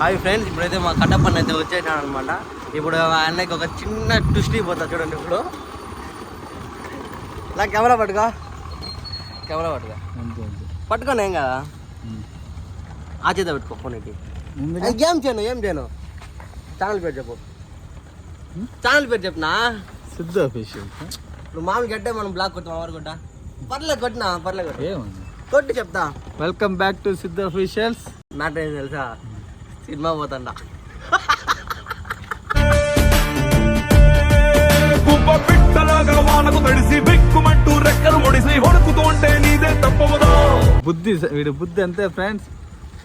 Hi friends ఇప్పుడైతే మా కట్టప్పని అయితే వచ్చేసాడు అనమాట ఇప్పుడు ఆ అన్నకి ఒక చిన్న ట్విస్ట్ ఇపోతా చూడండి ఇప్పుడు. నా కెమెరా పట్టుకో. కెమెరా పట్టుకో. పట్టుకోను ఏం కదా. ఆ చేత పెట్టుకో ఫోన్కి. ఏం చేయను ఏం చేయను? ఛానల్ పేరు చెప్పు. ఛానల్ పేరు చెప్పనా సిద్ధ అఫీషియల్. ఇప్పుడు మామూలు గట్టే మనం బ్లాక్ కొట్టాం ఎవరు కొట్టా? పర్లేదు కొట్టినా పర్లేదు కొట్టి. చెప్తా. Welcome back to Siddha officials. Matter ఏం తెలుసా? సినిమా పోతాండా. కుప్ప పిట్టలాగా వానకు తడిసి బిక్కుమంటూ రెక్కలు ముడిసి వణుకుతోంటే నీదే తప్పవదా? బుద్ధి వీడి బుద్ధి అంతే ఫ్రెండ్స్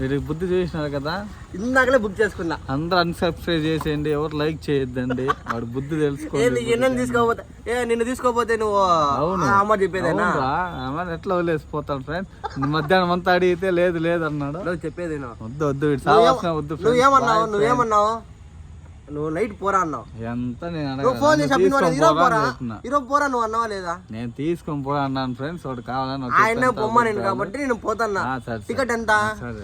వీడి బుద్ధి చూసినారు కదా? ఇందాకలే బుక్ చేసుకున్నా. అందరూ అన్సబ్స్క్రైబ్ చేసేయండి ఎవరు లైక్ చేయొద్దండి. వాడి బుద్ధి ఏంది తెలుసుకోండి. ఎన్నని తీసుకోపోతే ఏ నిన్ను తీసుకోపోతే నువ్వు అవును. అమ్మ చెప్పేదేనా? ఎట్లా వదిలేసిపోతాడు ఫ్రెండ్ మధ్యాహ్నం అంతా అడిగితే లేదు లేదు అన్నాడు. చెప్పేది. వద్దు వద్దు వద్దు. నువ్వేమన్నావు? నువ్వేమన్నావు? నువ్వు నైట్ పోరా అన్నావు. ఎంత నేను. ఫోన్ చేసి ఈరోజు పోరా. ఈరోజు నువ్వు అన్నావా లేదా? నేను తీసుకొని పోరా అన్నాను ఫ్రెండ్స్ వాడు కావాలని ఆయన పొమ్మ నేను కాబట్టి. నేను పోతాన్నా. టికెట్ ఎంత.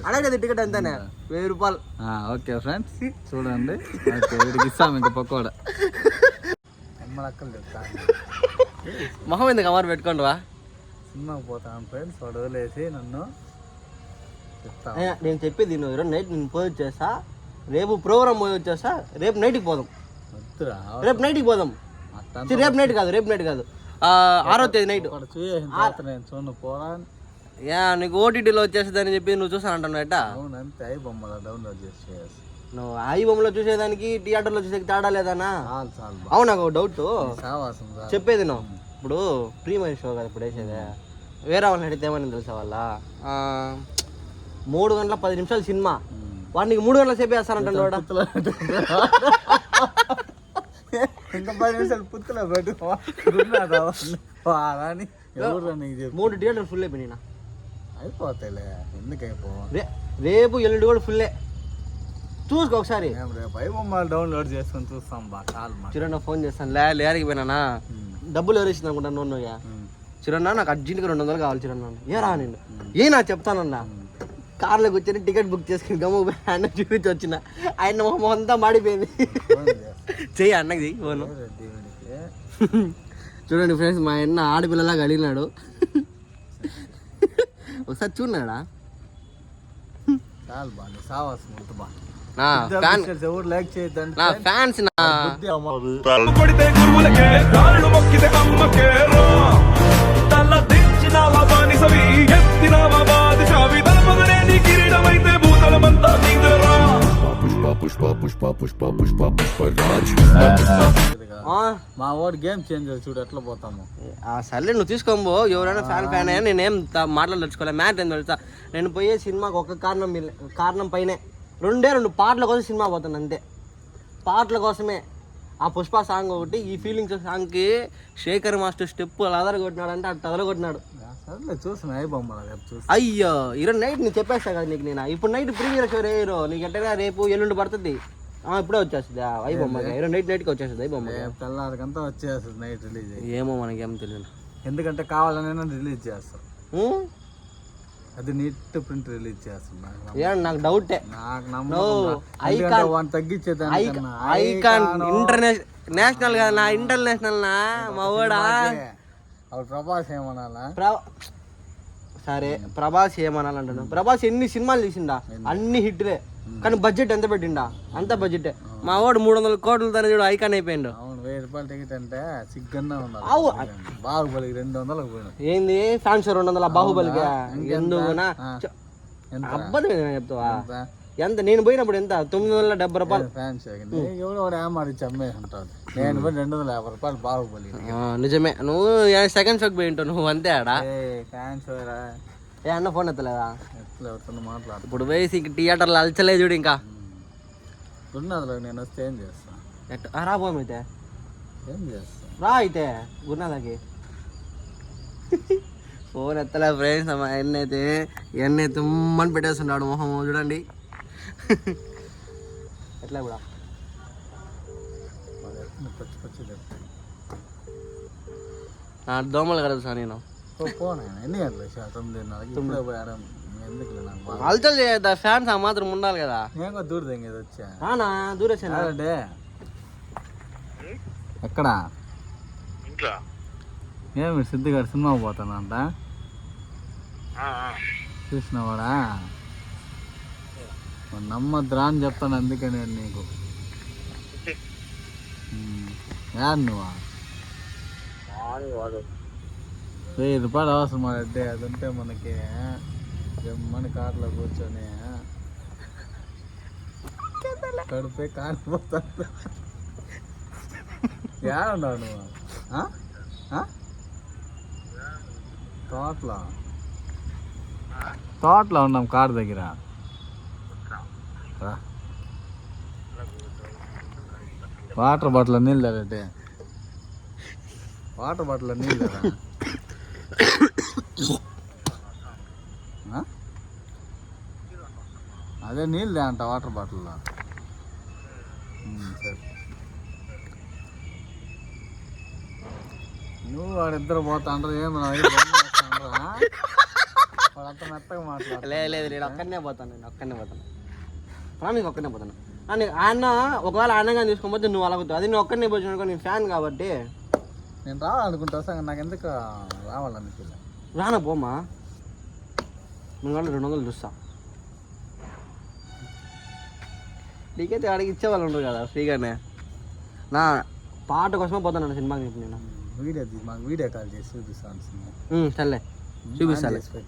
అడగలేదు టికెట్ ఎంతనే? వెయ్యి రూపాయలు. ఆ, ఓకే ఫ్రెండ్స్ చూడండి. ఇస్తాం ఇంకా పకోడా. మొహం ఎందుకు అమరు పెట్టుకోండి వా సినిమాకి పోతాను ఫ్రెండ్స్ వాడు వదిలేసి నన్ను నేను చెప్పేది నువ్వు ఈరోజు నైట్ నేను పోయి వచ్చేస్తా. రేపు ప్రోగ్రామ్ పోయి వచ్చేస్తా రేపు నైట్కి పోదాం. రేపు నైట్కి పోదాం. రేపు నైట్ కాదు రేపు నైట్ కాదు. ఆరో తేదీ నైట్ పోరా. యా నీకు ఓటీటీలో వచ్చేస్తుందని చెప్పి నువ్వు చూసానంటాను ఎట్టా? అవును అంతే అయి బొమ్మల డౌన్లోడ్ నువ్వు ఐ బొమ్మలో చూసేదానికి థియేటర్లో చూసే తేడా లేదనా చాలు చాలు బా. అవును నాకు డౌట్ చెప్పేది నువ్వు. ఇప్పుడు ప్రీ మ్యారేజ్ షో కదా ఇప్పుడు వేసేదే వేరే వాళ్ళని అడిగితే ఏమని తెలుసా వాళ్ళ? మూడు గంటల పది నిమిషాలు సినిమా. వాడికి మూడు గంటల సేపు వేస్తానంటాడు వాడు. ఇంకా పది నిమిషాలు పుత్తలో పెట్టు. మూడు థియేటర్ ఫుల్ అయిపోయినా అయిపోతాయిలే ఎందుకు అయిపో రేపు ఎల్లుండి కూడా ఫుల్లే చూసుకో ఒకసారి. డౌన్లోడ్ చేసుకొని చూస్తాం బా చిరన్న ఫోన్ చేస్తాను. లే లేరికి పోయినానా డబ్బులు ఎవరు ఇచ్చింది అనుకుంటాను నువ్వు చిరన్న నాకు అర్జెంట్గా రెండు వందలు కావాలి చిరన్న ఏ రా నేను ఏ నా చెప్తానన్నా. కార్లో కూర్చొని టికెట్ బుక్ చేసుకుని గమ్ము ఆయన చూపించి వచ్చిన. ఆయన మొహం అంతా మాడిపోయింది. చెయ్యి అన్నకి చెయ్యి ఫోను. చూడండి ఫ్రెండ్స్ మా అన్న ఆడపిల్లలాగా అడిగినాడు. ఒకసారి చూడన్నాడా చాలు బా పుష్ప పుష్ప పుష్ప పుష్ప పుష్ప రాజ్. మా వాడు గేమ్ చేంజ్ చూడు ఎట్లా పోతాము. ఆ సర్లే నువ్వు తీసుకోబో. ఎవరైనా ఫ్యాన్ ఫ్యాన్ అయ్యా నేనేం మాట్లాడదలుచుకోలే మ్యాట్ ఏం తెలుసా? నేను పోయే సినిమాకి ఒక కారణం కారణం పైనే. రెండే రెండు పాటల కోసం సినిమా పోతాను అంతే. పాటల కోసమే. ఆ పుష్ప సాంగ్ ఒకటి ఈ ఫీలింగ్స్ సాంగ్కి శేఖర్ మాస్టర్ స్టెప్ అలా అదర కొట్టినాడు అంటే అదర కొట్టినాడు సర్లే చూసిన చూసి అయ్యో ఈరోజు నైట్ నీకు చెప్పేస్తా కదా నీకు నేను. ఇప్పుడు నైట్ ప్రీమియర్ షో రేయరు నీకు ఎట్టగా రేపు ఎల్లుండి పడుతుంది. ఆ, ఇప్పుడే వచ్చేస్తుంది. బొమ్మకి ఈరోజు నైట్ నైట్కి వచ్చేస్తుంది రేపు తెల్లారికంతా వచ్చేస్తుంది నైట్ రిలీజ్ ఏమో మనకేం తెలియదు ఎందుకంటే కావాలని రిలీజ్ చేస్తారు? అది నీట్ ప్రింట్ రిలీజ్ నమ్మకం. ఏ నాకు డౌటే నాకు నమ్మకం వన్ తగ్గించేదానికన్నా ఐకాన్ ఇంటర్నేషనల్ నేషనల్ కదా నా ఇంటర్నేషనల్ నా మా అప్పుడు ప్రభాస్ ఏమనాలా? సరే ప్రభాస్ ఏమనాలంటాను ప్రభాస్ ఎన్ని సినిమాలు తీసిండా? అన్ని హిట్లే. కానీ బడ్జెట్ ఎంత పెట్టిండా? అంత బడ్జెట్ మా వాడు మూడు వందల కోట్లతో చూడు ఐకాన్ అయిపోయిండు. రూపాయల టికెట్ అంటే సిగ్గన్నా. ఉండాలి బాహుబలికి రెండు వందలకు పోయినా. ఏంది? ఫ్యాన్స్ రెండు వందల బాహుబలికి? ఎందుకునా? ఆ. ఎంత? చెప్తావా? నేను పోయినప్పుడు ఎంత? తొమ్మిది వందల డెబ్బై రూపాయలు. ఫ్యాన్స్ ఎవడో వాడు ఏమాడిచ్చి అమ్మేసి ఉంటాడు నేను పోయి రెండు వందల యాభై రూపాయలు బాహుబలి నిజమే. నువ్వు సెకండ్ షోకి పోయి ఉంటావు? నువ్వు అంతే ఆడా? ఏ ఫ్యాన్స్ ఏ అన్న ఫోన్ ఎత్తలేదా? ఎవరితో మాట్లాడు ఇప్పుడు వేసి థియేటర్లో అలచలే చూడు ఇంకా. ఉన్నదిలో నేను వస్తే ఏం చేస్తా? ఎట్ట? ఆ, రా అయితే గురునాథకి. ఫోన్ ఎత్తలే ఫ్రెండ్స్ అమ్మా ఎన్ని అయితే ఎన్ని తుమ్మని పెట్టేస్తున్నాడు మొహం చూడండి. ఎట్లా కూడా? దోమలు నేను. ఎందుకు నాకు బాధ? హల్చల్ చేయద్దా? ఫ్యాన్స్ ఆ మాత్రం ఉండాలి కదా. నేను దూరం దూరేసాను? ఎక్కడా? ఏమి సిద్ధిగాడు సినిమా పోతానంట చూసినవాడా? మరి నమ్మద్దురా అని చెప్తాను అందుకే నేను నీకు. యాడ్ నువ్వా? వెయ్యి రూపాయలు అవసరం అంటే అది ఉంటే మనకి మన కార్లో కూర్చొని కడిపే కాలిపోతాను ఏడున్నావు నువ్వు? తోటలో. తోటలో ఉన్నాం కార్ దగ్గర. వాటర్ బాటిల్ నీళ్ళు తాగట్టే వాటర్ బాటిల్ నీళ్ళు తాగా అదే నీళ్ళు అంట వాటర్ బాటిల్లో. సరే. నువ్వు వాడిద్దరు పోతా అంటారు ఏమి? వాడంతా మెత్తగా మాట్లాడు లేదు లేదు నేను ఒక్కనే పోతాను. నేను ఒక్కనే పోతాను. ఒక్కనే పోతాను అని ఆయన ఒకవేళ ఆయనగా తీసుకోకపోతే నువ్వు అలా పోతావు అది నువ్వు ఒక్కనే పోయి నేను ఫ్యాన్ కాబట్టి. నేను రావాలనుకుంటా వస్తాను నాకు ఎందుకు రావాలనుకోలే రానా పోమా మూడు వందలు రెండు వందలు చూస్తా. నీకైతే అడిగి ఇచ్చేవాళ్ళు ఉండరు కదా ఫ్రీగానే. నా పాట కోసమే పోతాను సినిమాకి నేను. వీడియో మాకు వీడియో కాల్ చేసి చూపిస్తాను సినిమా. సర్లే.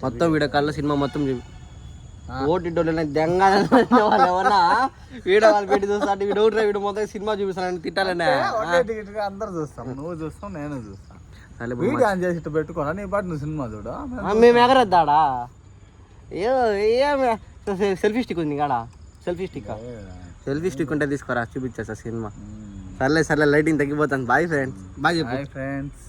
మొత్తం వీడియో కాల్లో సినిమా మొత్తం చూపి. ఆ. ఓటీటోళ్ళు దెంగ వాళ్ళు ఏమన్నా వీడియో కాల్ పెట్టి చూస్తా అంటే వీడు ఒకటి వీడు మొత్తం సినిమా చూపిస్తానని తిట్టాలనే. అందరు చూస్తాం. నువ్వు చూస్తావు నేను చూస్తాను వీడియో ఆన్ చేసి ఇట్టు పెట్టుకోరా? నీ పాటు నువ్వు సినిమా చూడు. మేము ఎగరద్దాడా? ఏ ఏమి సెల్ఫీ స్టిక్ ఉంది కాడా? సెల్ఫీ స్టిక్ సెల్ఫీ స్టిక్ ఉంటే తీసుకోరా చూపించేస్తా సినిమా. సర్లే సర్లే లైటింగ్ తగ్గిపోతాను బాయ్ ఫ్రెండ్స్ బాయ్ ఫ్రెండ్స్